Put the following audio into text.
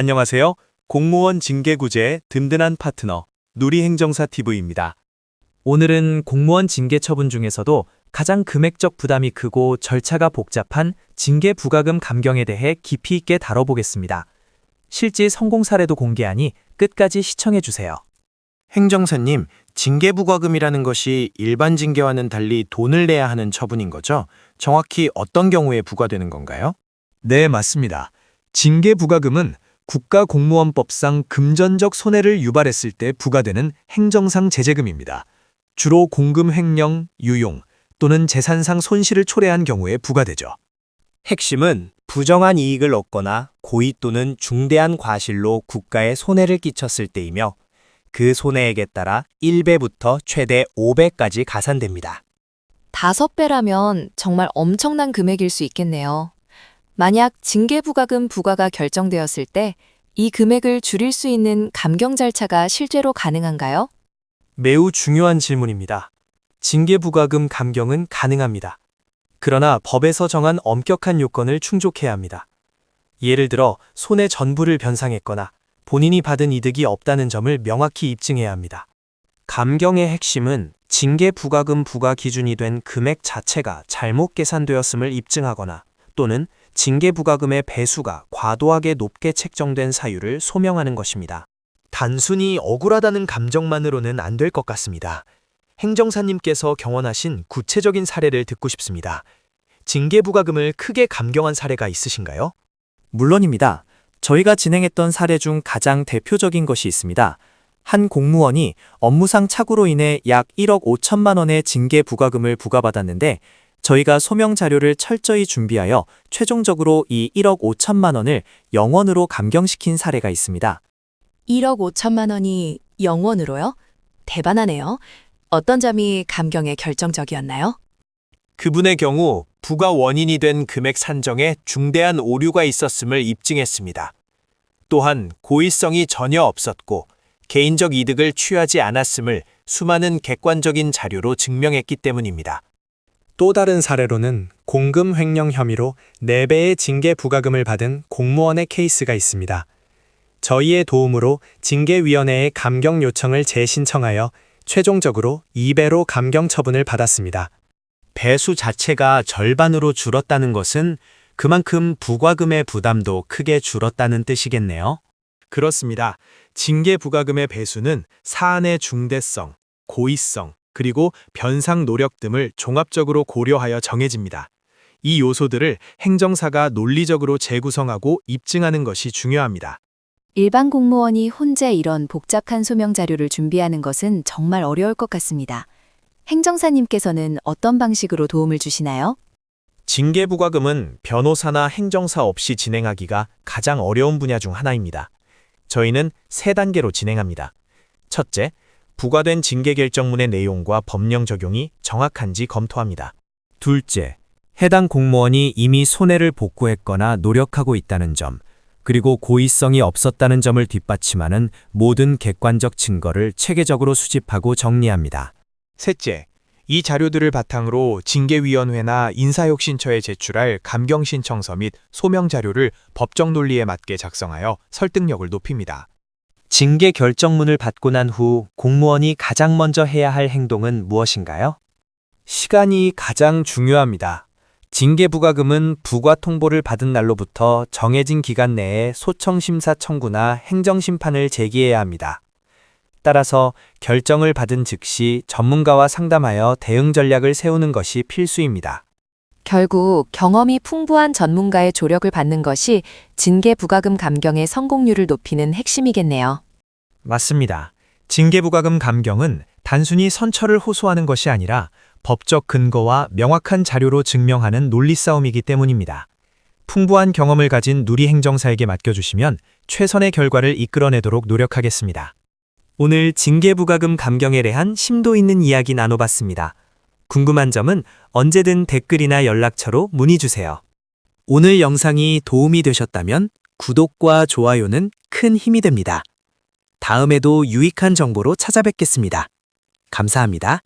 안녕하세요. 공무원 징계구제의 든든한 파트너 누리행정사 TV입니다. 오늘은 공무원 징계 처분 중에서도 가장 금액적 부담이 크고 절차가 복잡한 징계 부과금 감경에 대해 깊이 있게 다뤄보겠습니다. 실제 성공 사례도 공개하니 끝까지 시청해 주세요. 행정사님, 징계 부과금이라는 것이 일반 징계와는 달리 돈을 내야 하는 처분인 거죠? 정확히 어떤 경우에 부과되는 건가요? 네, 맞습니다. 징계 부과금은 국가공무원법상 금전적 손해를 유발했을 때 부과되는 행정상 제재금입니다. 주로 공금 횡령, 유용 또는 재산상 손실을 초래한 경우에 부과되죠. 핵심은 부정한 이익을 얻거나 고의 또는 중대한 과실로 국가에 손해를 끼쳤을 때이며 그 손해액에 따라 1배부터 최대 5배까지 가산됩니다. 다섯 배라면 정말 엄청난 금액일 수 있겠네요. 만약 징계부과금 부과가 결정되었을 때 이 금액을 줄일 수 있는 감경 절차가 실제로 가능한가요? 매우 중요한 질문입니다. 징계부과금 감경은 가능합니다. 그러나 법에서 정한 엄격한 요건을 충족해야 합니다. 예를 들어 손해 전부를 변상했거나 본인이 받은 이득이 없다는 점을 명확히 입증해야 합니다. 감경의 핵심은 징계부과금 부과 기준이 된 금액 자체가 잘못 계산되었음을 입증하거나 또는 징계부과금의 배수가 과도하게 높게 책정된 사유를 소명하는 것입니다. 단순히 억울하다는 감정만으로는 안 될 것 같습니다. 행정사님께서 경험하신 구체적인 사례를 듣고 싶습니다. 징계부과금을 크게 감경한 사례가 있으신가요? 물론입니다. 저희가 진행했던 사례 중 가장 대표적인 것이 있습니다. 한 공무원이 업무상 착오로 인해 약 1억 5천만 원의 징계 부과금을 부과받았는데 저희가 소명 자료를 철저히 준비하여 최종적으로 이 1억 5천만 원을 영원으로 감경시킨 사례가 있습니다. 1억 5천만 원이 영원으로요? 대단하네요. 어떤 점이 감경에 결정적이었나요? 그분의 경우 부과 원인이 된 금액 산정에 중대한 오류가 있었음을 입증했습니다. 또한 고의성이 전혀 없었고 개인적 이득을 취하지 않았음을 수많은 객관적인 자료로 증명했기 때문입니다. 또 다른 사례로는 공금 횡령 혐의로 4배의 징계 부과금을 받은 공무원의 케이스가 있습니다. 저희의 도움으로 징계위원회에 감경 요청을 재신청하여 최종적으로 2배로 감경 처분을 받았습니다. 배수 자체가 절반으로 줄었다는 것은 그만큼 부과금의 부담도 크게 줄었다는 뜻이겠네요. 그렇습니다. 징계 부과금의 배수는 사안의 중대성, 고의성, 그리고 변상 노력 등을 종합적으로 고려하여 정해집니다. 이 요소들을 행정사가 논리적으로 재구성하고 입증하는 것이 중요합니다. 일반 공무원이 혼자 이런 복잡한 소명 자료를 준비하는 것은 정말 어려울 것 같습니다. 행정사님께서는 어떤 방식으로 도움을 주시나요? 징계부과금은 변호사나 행정사 없이 진행하기가 가장 어려운 분야 중 하나입니다. 저희는 세 단계로 진행합니다. 첫째, 부과된 징계 결정문의 내용과 법령 적용이 정확한지 검토합니다. 둘째, 해당 공무원이 이미 손해를 복구했거나 노력하고 있다는 점, 그리고 고의성이 없었다는 점을 뒷받침하는 모든 객관적 증거를 체계적으로 수집하고 정리합니다. 셋째, 이 자료들을 바탕으로 징계위원회나 인사혁신처에 제출할 감경신청서 및 소명자료를 법적 논리에 맞게 작성하여 설득력을 높입니다. 징계 결정문을 받고 난 후 공무원이 가장 먼저 해야 할 행동은 무엇인가요? 시간이 가장 중요합니다. 징계 부과금은 부과 통보를 받은 날로부터 정해진 기간 내에 소청심사 청구나 행정심판을 제기해야 합니다. 따라서 결정을 받은 즉시 전문가와 상담하여 대응 전략을 세우는 것이 필수입니다. 결국 경험이 풍부한 전문가의 조력을 받는 것이 징계 부과금 감경의 성공률을 높이는 핵심이겠네요. 맞습니다. 징계 부과금 감경은 단순히 선처를 호소하는 것이 아니라 법적 근거와 명확한 자료로 증명하는 논리 싸움이기 때문입니다. 풍부한 경험을 가진 누리 행정사에게 맡겨주시면 최선의 결과를 이끌어내도록 노력하겠습니다. 오늘 징계부과금 감경에 대한 심도 있는 이야기 나눠봤습니다. 궁금한 점은 언제든 댓글이나 연락처로 문의 주세요. 오늘 영상이 도움이 되셨다면 구독과 좋아요는 큰 힘이 됩니다. 다음에도 유익한 정보로 찾아뵙겠습니다. 감사합니다.